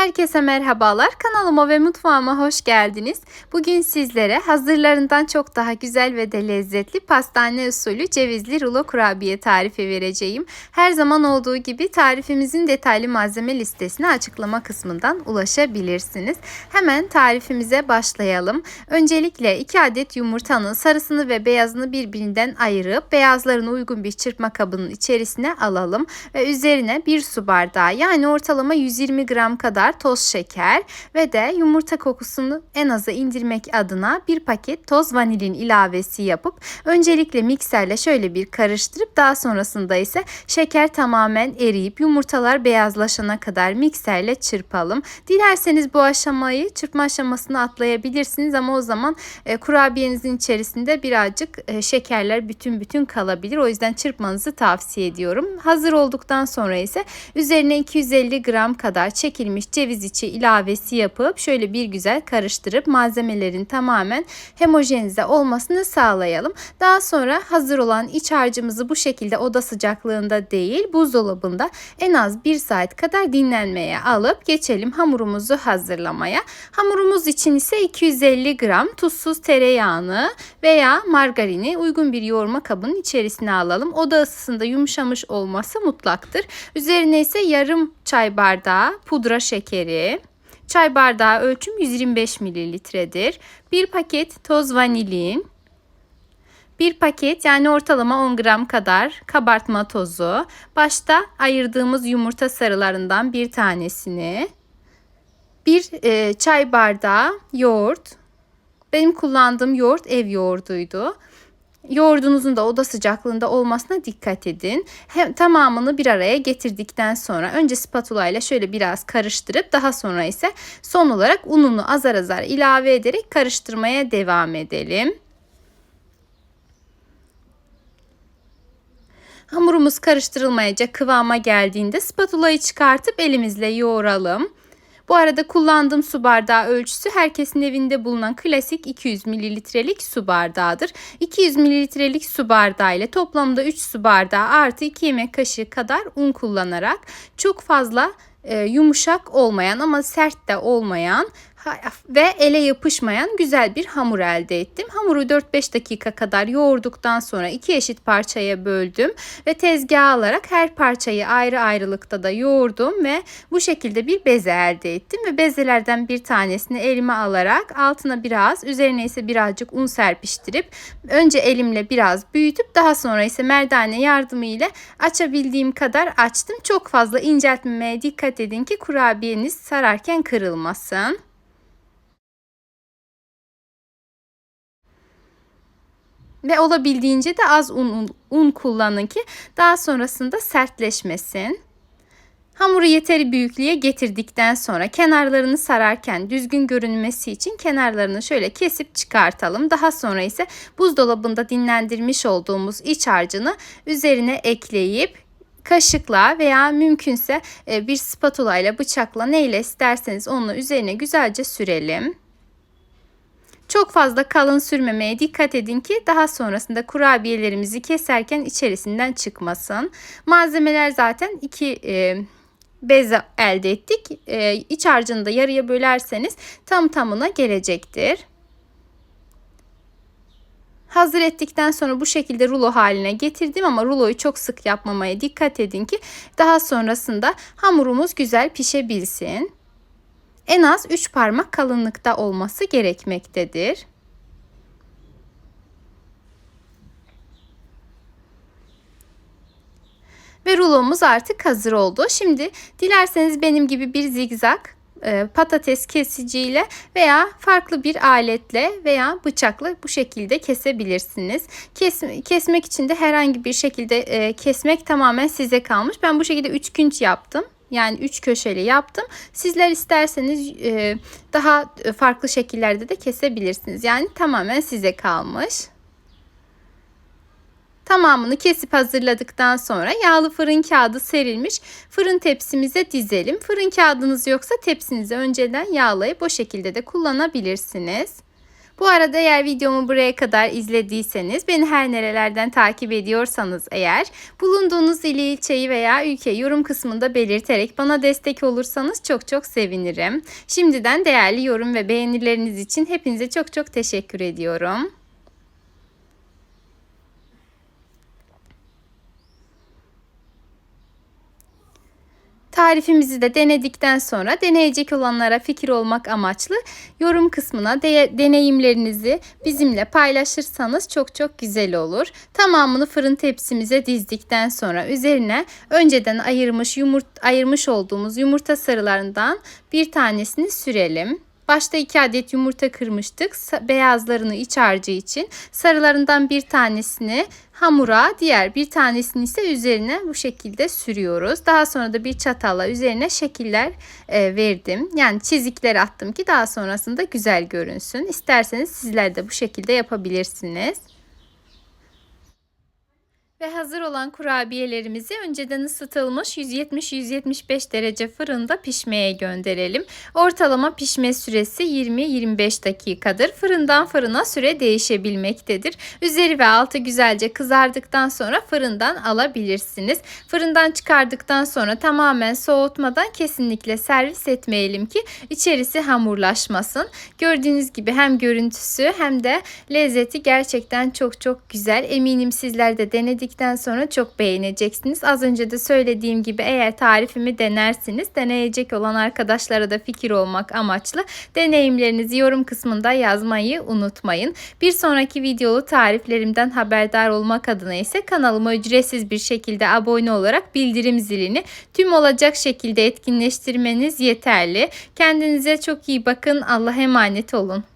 Herkese merhabalar. Kanalıma ve mutfağıma hoş geldiniz. Bugün sizlere hazırlarından çok daha güzel ve de lezzetli pastane usulü cevizli rulo kurabiye tarifi vereceğim. Her zaman olduğu gibi tarifimizin detaylı malzeme listesine açıklama kısmından ulaşabilirsiniz. Hemen tarifimize başlayalım. Öncelikle 2 adet yumurtanın sarısını ve beyazını birbirinden ayırıp beyazlarını uygun bir çırpma kabının içerisine alalım ve üzerine 1 su bardağı yani ortalama 120 gram kadar toz şeker ve de yumurta kokusunu en aza indirmek adına bir paket toz vanilin ilavesi yapıp öncelikle mikserle şöyle bir karıştırıp daha sonrasında ise şeker tamamen eriyip yumurtalar beyazlaşana kadar mikserle çırpalım. Dilerseniz bu aşamayı çırpma aşamasını atlayabilirsiniz ama o zaman e, kurabiyenizin içerisinde birazcık e, şekerler bütün bütün kalabilir. O yüzden çırpmanızı tavsiye ediyorum. Hazır olduktan sonra ise üzerine 250 gram kadar çekilmiş ceviz içi ilavesi yapıp şöyle bir güzel karıştırıp malzemelerin tamamen homojenize olmasını sağlayalım. Daha sonra hazır olan iç harcımızı bu şekilde oda sıcaklığında değil buzdolabında en az 1 saat kadar dinlenmeye alıp geçelim hamurumuzu hazırlamaya. Hamurumuz için ise 250 gram tuzsuz tereyağını veya margarini uygun bir yoğurma kabının içerisine alalım. Oda ısısında yumuşamış olması mutlaktır. Üzerine ise yarım çay bardağı pudra şekeri, çay bardağı ölçüm 125 mililitredir. Bir paket toz vanilin, bir paket yani ortalama 10 gram kadar kabartma tozu, başta ayırdığımız yumurta sarılarından bir tanesini, bir e, çay bardağı yoğurt, benim kullandığım yoğurt ev yoğurduydu. Yoğurdunuzun da oda sıcaklığında olmasına dikkat edin. Hem tamamını bir araya getirdikten sonra önce spatula ile şöyle biraz karıştırıp daha sonra ise son olarak ununu azar azar ilave ederek karıştırmaya devam edelim. Hamurumuz karıştırılmayacak kıvama geldiğinde spatulayı çıkartıp elimizle yoğuralım. Bu arada kullandığım su bardağı ölçüsü herkesin evinde bulunan klasik 200 mililitrelik su bardağıdır. 200 mililitrelik su bardağı ile toplamda 3 su bardağı artı 2 yemek kaşığı kadar un kullanarak çok fazla e, yumuşak olmayan ama sert de olmayan ve ele yapışmayan güzel bir hamur elde ettim. Hamuru 4-5 dakika kadar yoğurduktan sonra iki eşit parçaya böldüm ve tezgaha alarak her parçayı ayrı ayrılıkta da yoğurdum ve bu şekilde bir beze elde ettim ve bezelerden bir tanesini elime alarak altına biraz üzerine ise birazcık un serpiştirip önce elimle biraz büyütüp daha sonra ise merdane yardımıyla açabildiğim kadar açtım. Çok fazla inceltmemeye dikkat edin ki kurabiyeniz sararken kırılmasın. Ve olabildiğince de az un, un, kullanın ki daha sonrasında sertleşmesin. Hamuru yeteri büyüklüğe getirdikten sonra kenarlarını sararken düzgün görünmesi için kenarlarını şöyle kesip çıkartalım. Daha sonra ise buzdolabında dinlendirmiş olduğumuz iç harcını üzerine ekleyip kaşıkla veya mümkünse e, bir spatula ile bıçakla neyle isterseniz onu üzerine güzelce sürelim. Çok fazla kalın sürmemeye dikkat edin ki daha sonrasında kurabiyelerimizi keserken içerisinden çıkmasın. Malzemeler zaten iki e, bez elde ettik. E, iç harcını da yarıya bölerseniz tam tamına gelecektir. Hazır ettikten sonra bu şekilde rulo haline getirdim ama ruloyu çok sık yapmamaya dikkat edin ki daha sonrasında hamurumuz güzel pişebilsin en az 3 parmak kalınlıkta olması gerekmektedir. Ve rulomuz artık hazır oldu. Şimdi dilerseniz benim gibi bir zigzag e, patates kesiciyle veya farklı bir aletle veya bıçakla bu şekilde kesebilirsiniz. Kes, kesmek için de herhangi bir şekilde e, kesmek tamamen size kalmış. Ben bu şekilde 3 günç yaptım. Yani üç köşeli yaptım. Sizler isterseniz e, daha farklı şekillerde de kesebilirsiniz. Yani tamamen size kalmış. Tamamını kesip hazırladıktan sonra yağlı fırın kağıdı serilmiş fırın tepsimize dizelim. Fırın kağıdınız yoksa tepsinizi önceden yağlayıp o şekilde de kullanabilirsiniz. Bu arada eğer videomu buraya kadar izlediyseniz beni her nerelerden takip ediyorsanız eğer bulunduğunuz ili ilçeyi veya ülke yorum kısmında belirterek bana destek olursanız çok çok sevinirim. Şimdiden değerli yorum ve beğenileriniz için hepinize çok çok teşekkür ediyorum. Tarifimizi de denedikten sonra deneyecek olanlara fikir olmak amaçlı yorum kısmına de- deneyimlerinizi bizimle paylaşırsanız çok çok güzel olur. Tamamını fırın tepsimize dizdikten sonra üzerine önceden ayırmış yumurt ayırmış olduğumuz yumurta sarılarından bir tanesini sürelim. Başta 2 adet yumurta kırmıştık. Beyazlarını iç harcı için. Sarılarından bir tanesini hamura, diğer bir tanesini ise üzerine bu şekilde sürüyoruz. Daha sonra da bir çatalla üzerine şekiller e, verdim. Yani çizikler attım ki daha sonrasında güzel görünsün. İsterseniz sizler de bu şekilde yapabilirsiniz. Ve hazır olan kurabiyelerimizi önceden ısıtılmış 170-175 derece fırında pişmeye gönderelim. Ortalama pişme süresi 20-25 dakikadır. Fırından fırına süre değişebilmektedir. Üzeri ve altı güzelce kızardıktan sonra fırından alabilirsiniz. Fırından çıkardıktan sonra tamamen soğutmadan kesinlikle servis etmeyelim ki içerisi hamurlaşmasın. Gördüğünüz gibi hem görüntüsü hem de lezzeti gerçekten çok çok güzel. Eminim sizler de denedik denedikten sonra çok beğeneceksiniz. Az önce de söylediğim gibi eğer tarifimi denersiniz deneyecek olan arkadaşlara da fikir olmak amaçlı deneyimlerinizi yorum kısmında yazmayı unutmayın. Bir sonraki videolu tariflerimden haberdar olmak adına ise kanalıma ücretsiz bir şekilde abone olarak bildirim zilini tüm olacak şekilde etkinleştirmeniz yeterli. Kendinize çok iyi bakın. Allah'a emanet olun.